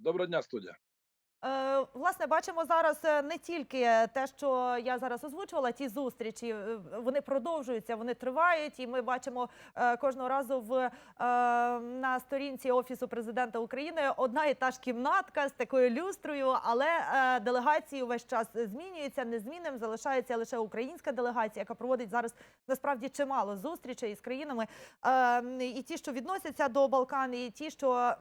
Доброго дня, студія. Е, Власне, бачимо зараз е, не тільки те, що я зараз озвучувала, ті зустрічі е, вони продовжуються, вони тривають, і ми бачимо кожного разу в на сторінці офісу президента України одна і та ж кімнатка з такою люстрою, але делегації весь час змінюються. Незмінним. Залишається лише українська делегація, яка проводить зараз насправді чимало зустрічей із країнами, і ті, що відносяться до Балкан, і ті, що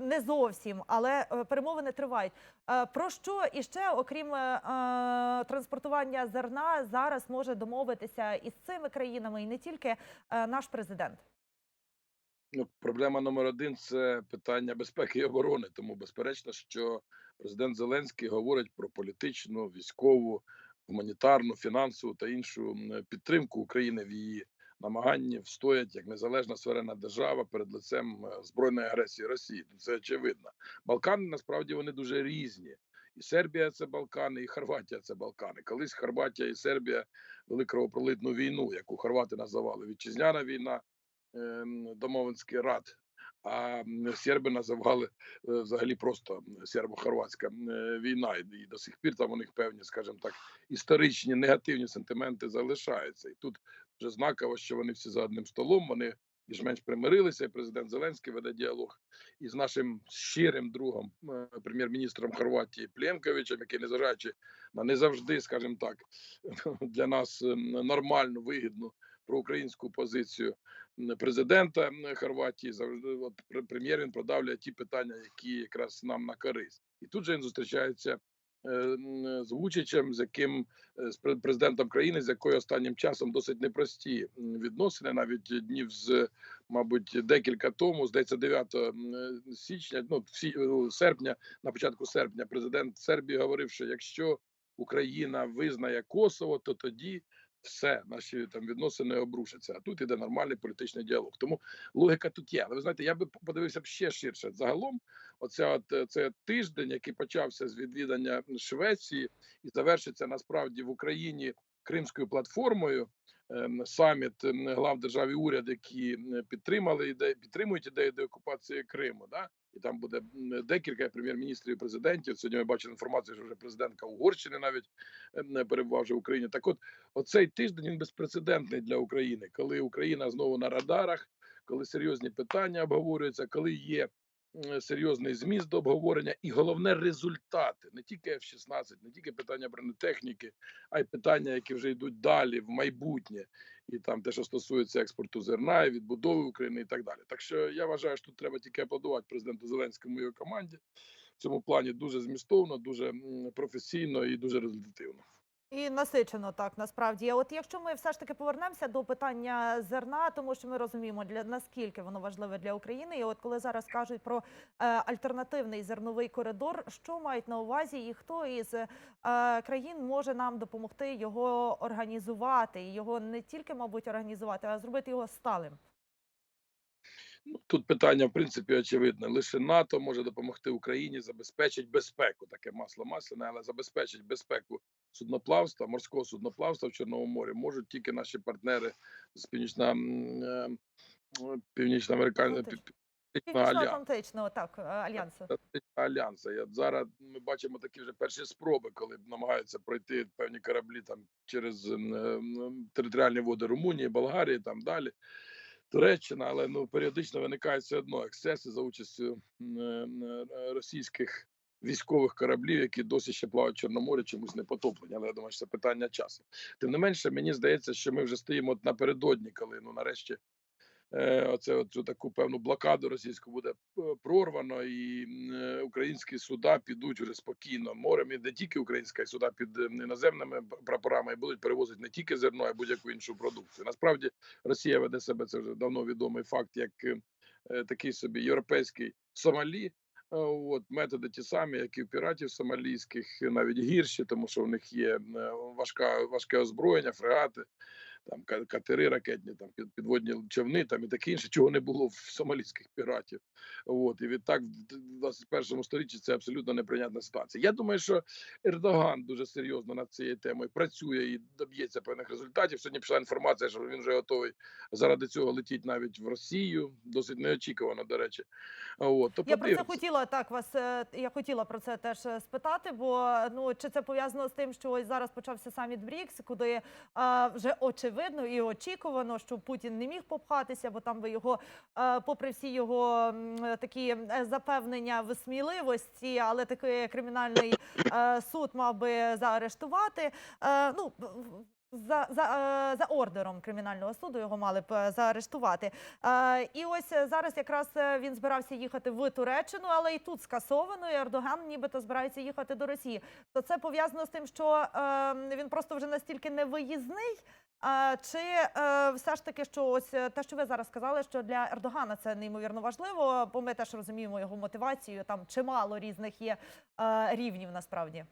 не зовсім, але е, перемовини тривають. Е, Про що іще, окрім е, е, транспортування зерна, зараз може домовитися із цими країнами, і не тільки наш президент? Ну, проблема номер один це питання безпеки і оборони. Тому безперечно, що президент Зеленський говорить про політичну, військову, гуманітарну, фінансову та іншу підтримку України в її намаганні встоять як незалежна суверенна держава перед лицем е, збройної агресії Росії. Це очевидно. Балкани насправді вони дуже різні. І Сербія це Балкани, і Хорватія це Балкани. Колись Хорватія і Сербія вели кровопролитну війну, яку хорвати називали вітчизняна війна, ем, домовинський рад. А серби називали е, взагалі просто сербо-хорватська е, війна, і до сих пір там у них певні, скажімо так, історичні негативні сентименти залишаються. І тут вже знаково, що вони всі за одним столом. Вони більш-менш примирилися. І президент Зеленський веде діалог із нашим щирим другом, е, прем'єр-міністром Хорватії Пленковичем, який, незважаючи на не завжди, скажімо так, для нас е, нормальну, вигідну проукраїнську позицію президента Хорватії, завжди от прем'єр він продавлює ті питання, які якраз нам на користь. І тут же він зустрічається з Вучичем, з яким е, з пре- президентом країни, з якою останнім часом досить непрості відносини, навіть днів з, мабуть, декілька тому, здається, 9 м, е, січня, ну е, серпня, на початку серпня, президент Сербії говорив, що якщо Україна визнає Косово, то тоді все наші там відносини обрушаться. А тут іде нормальний політичний діалог. Тому логіка тут є. Але ви знаєте, я би подивився б ще ширше. Загалом, оця от е, це тиждень, який почався з відвідання Швеції і завершиться насправді в Україні Кримською платформою. ем, Саміт ем, глав держав і уряд, які підтримали ідею, підтримують ідею деокупації Криму. Да? І там буде декілька прем'єр-міністрів президентів. Сьогодні ми бачили інформацію, що вже президентка Угорщини навіть не перебував вже в Україні. Так, от оцей тиждень він безпрецедентний для України, коли Україна знову на радарах, коли серйозні питання обговорюються, коли є серйозний зміст до обговорення, і головне результати не тільки F-16, не тільки питання бронетехніки, а й питання, які вже йдуть далі в майбутнє, і там те, що стосується експорту зерна, і відбудови України, і так далі. Так що я вважаю, що тут треба тільки аплодувати президенту Зеленському і його команді. В цьому плані дуже змістовно, дуже професійно і дуже результативно. І насичено так насправді. От якщо ми все ж таки повернемося до питання зерна, тому що ми розуміємо для наскільки воно важливе для України. І от коли зараз кажуть про е, альтернативний зерновий коридор, що мають на увазі, і хто із е, країн може нам допомогти його організувати, і його не тільки, мабуть, організувати, а зробити його сталим. Ну, тут питання, в принципі, очевидне. Лише НАТО може допомогти Україні забезпечити безпеку. Таке масло масляне, але забезпечить безпеку судноплавства, морського судноплавства в Чорному морі можуть тільки наші партнери з північна е, північноамериканського Атлантичного. Північно-атлантичного так е, альянсу. Альянсу. І зараз ми бачимо такі вже перші спроби, коли намагаються пройти певні кораблі там через м, територіальні води Румунії, Болгарії, там далі. Туреччина, але ну періодично виникають все одно ексцеси за участю м, е, е, російських військових кораблів, які досі ще плавають в Чорноморі, чомусь не потоплені. Але я думаю, що це питання часу. Тим не менше, мені здається, що ми вже стоїмо напередодні, коли ну нарешті. Е, Оце от цю таку певну блокаду російську буде е, прорвано, і е, українські суда підуть вже спокійно морем. І не тільки українські суда під іноземними прапорами і будуть перевозити не тільки зерно, а будь-яку іншу продукцію. Насправді Росія веде себе це вже давно відомий факт, як такий собі європейський Сомалі. От методи ті самі, як і у піратів сомалійських, навіть гірші, тому що в них є важка важке озброєння, фрегати. Там катери ракетні, там підводні човни, там і таке інше, чого не було в сомалійських піратів. От і відтак в 21 сторіччі це абсолютно неприйнятна ситуація. Я думаю, що Ердоган дуже серйозно над цією темою працює і доб'ється певних результатів. Сьогодні пішла інформація, що він вже готовий заради цього летіть навіть в Росію. Досить неочікувано, до речі. От то Я про це хотіла так вас. е, Я хотіла про це теж е, спитати, бо ну чи це пов'язано з тим, що ось зараз почався саміт БРІКС, куди е, вже очевидно і очікувано, що Путін не міг попхатися, бо там би його, е, попри всі його такі е, запевнення в сміливості, але такий кримінальний е, суд мав би заарештувати. Ну за, за, за ордером кримінального суду його мали б заарештувати. І ось зараз якраз він збирався їхати в Туреччину, але і тут скасовано. І Ердоган нібито збирається їхати до Росії. То це пов'язано з тим, що е, він просто вже настільки невиїзний. А чи е, все ж таки, що ось е, те, що ви зараз сказали, що для Ердогана це неймовірно важливо, бо ми теж розуміємо його мотивацію. Там чимало різних є е, рівнів насправді.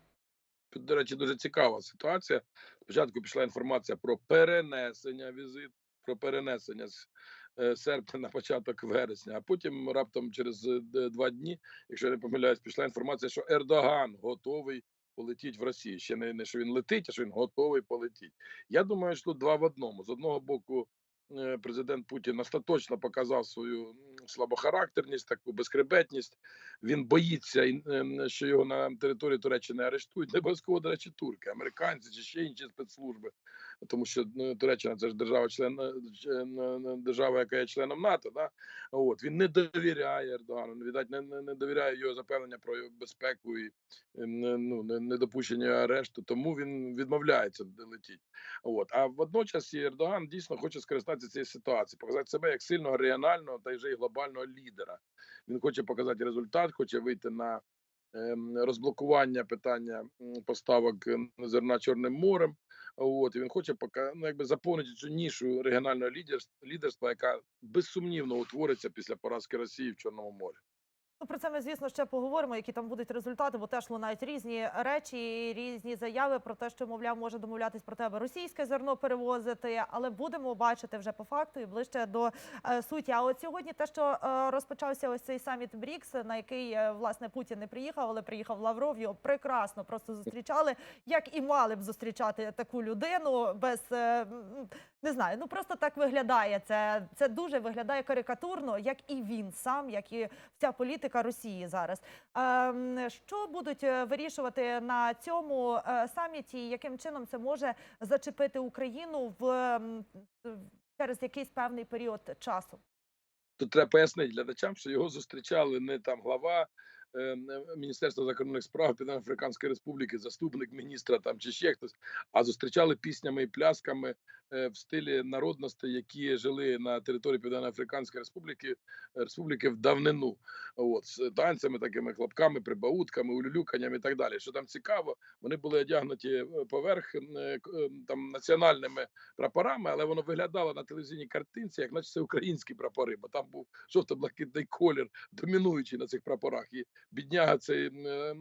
До речі, дуже цікава ситуація. Спочатку пішла інформація про перенесення візиту, про перенесення з е, серпня на початок вересня, а потім раптом через е, два дні, якщо я не помиляюсь, пішла інформація, що Ердоган готовий полетіти в Росію. Ще не, не що він летить, а що він готовий полетіти. Я думаю, що тут два в одному. З одного боку, е, президент Путін остаточно показав свою слабохарактерність, таку безкребетність. Він боїться, ем, що його на території Туреччини арештують. Не обов'язково, до речі, турки, американці чи ще інші спецслужби. Тому що ну, Туреччина це ж держава, член е, е, держава, яка є членом НАТО. Да? От він не довіряє Ердогану. Віддать, не, не, не довіряє його запевнення про безпеку і ем, ну, не- недопущення арешту. Тому він відмовляється летіти. От а водночас і Ердоган дійсно хоче скористатися цією ситуацією, показати себе як сильного регіонального та й вже й глобального лідера. Він хоче показати результат, хоче вийти на розблокування питання поставок ем, зерна Чорним морем. От він хоче пока ну, якби заповнити цю нішу регіонального лідерства, лідерства, яка безсумнівно утвориться після поразки Росії в Чорному морі. Ну, про це ми, звісно, ще поговоримо, які там будуть результати, бо теж лунають різні речі, різні заяви про те, що, мовляв, може домовлятись про тебе російське зерно перевозити, але будемо бачити вже по факту і ближче до е, суті. А от сьогодні те, що е, розпочався ось цей саміт БРІКС, на який е, власне Путін не приїхав, але приїхав Лавров. Його прекрасно просто зустрічали, як і мали б зустрічати таку людину без не знаю. Ну просто так виглядає. Це, це дуже виглядає карикатурно, як і він сам, як і вся політика Росії зараз. Ем, що будуть е, вирішувати на цьому е, саміті? Яким чином це може зачепити Україну в через якийсь певний період часу? Тут треба пояснити глядачам, що його зустрічали не там глава Міністерства закордонних справ Південно-Африканської Республіки, заступник міністра там чи ще хтось, а зустрічали піснями і плясками е, в стилі народностей, які жили на території Південно-Африканської Республіки е, Республіки в давнину. От з танцями, такими хлопками, прибаутками, улюлюканням і так далі. Що там цікаво, вони були одягнуті е, поверх е, е, там національними прапорами, але воно виглядало на телевізійній картинці, як наче це українські прапори, бо там був жовто-блакитний колір, домінуючий на цих прапорах. Бідняга цей е,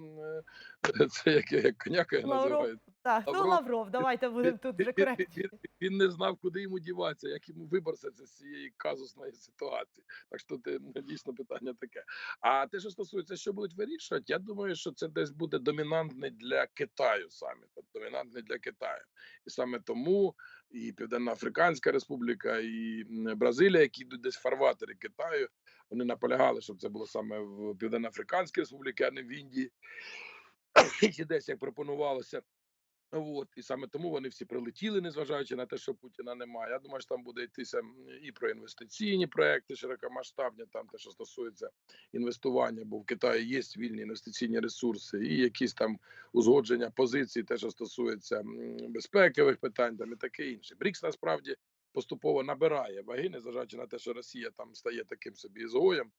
це як, як коняка Лавров, називають. Так, ну Лавров- Лавров, давайте будемо тут вже Він, він, він, він не знав, куди йому діватися, як йому виборсатися з цієї казусної ситуації. Так що це дійсно питання таке. А те, що стосується, що будуть вирішувати, я думаю, що це десь буде домінантний для Китаю саміт, домінантний для Китаю. І саме тому і Південно-Африканська Республіка, і Бразилія, які йдуть десь фарватери Китаю, вони наполягали, щоб це було саме в Південно-Африканській Республіці, а не в Індії. І десь як пропонувалося. От і саме тому вони всі прилетіли, незважаючи на те, що Путіна немає. Я думаю, що там буде йтися і про інвестиційні проекти широкомасштабні, там те, що стосується інвестування, бо в Китаї є вільні інвестиційні ресурси, і якісь там узгодження позицій, те, що стосується безпекових питань, там і таке інше. Брікс насправді поступово набирає ваги, незважаючи на те, що Росія там стає таким собі ізгоєм.